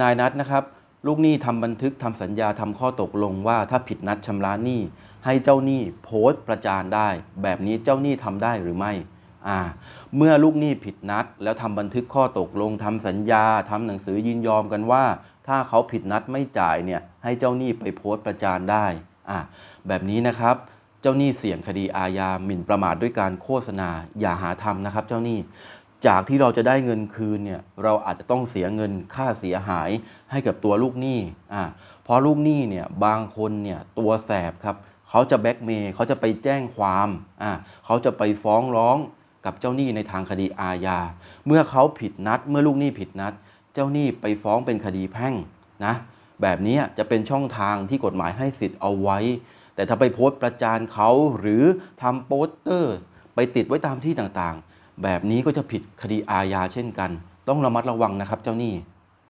นายนัดนะครับ ลูกหนี้ทำบันทึกทำสัญญาทำข้อตกลงว่าถ้าผิดนัดชำระหนี้ให้เจ้าหนี้โพสต์ประจานได้ แบบนี้เจ้าหนี้ทำได้หรือไม่อ่าเมื่อลูกหนี้ผิดนัด แล้วทำบันทึกข้อตกลงทำสัญญาทำหนังสือยินยอมกันว่า ถ้าเขาผิดนัดไม่จ่ายเนี่ยให้เจ้าหนี้ไปโพสต์ประจานได้อ่าแบบนี้นะครับเจ้าหนี้เสี่ยงคดีอาญาหมิ่นประมาทด้วยการโฆษณาอย่าหาทำนะครับ เจ้าหนี้ จากที่เราจะได้เงินคืนเนี่ยเราอาจจะต้องเสียเงินค่าเสียหายให้กับตัวลูกหนี้อ่าเพราะลูกหนี้เนี่ยบางคนเนี่ยตัวแสบครับเขาจะแบ็กเมย์เขาจะไปแจ้งความอ่าเขาจะไปฟ้องร้องกับเจ้าหนี้ในทางคดีอาญา เมื่อเขาผิดนัด เมื่อลูกหนี้ผิดนัด เจ้าหนี้ไปฟ้องเป็นคดีแพ่งนะแบบนี้จะเป็นช่องทางที่กฎหมายให้สิทธิ์เอาไว้ แต่ถ้าไปโพสต์ประจานเขาหรือทำโปสเตอร์ ไปติดไว้ตามที่ต่าง แบบนี้ก็จะผิดคดีอาญาเช่นกัน ต้องระมัดระวังนะครับเจ้าหนี้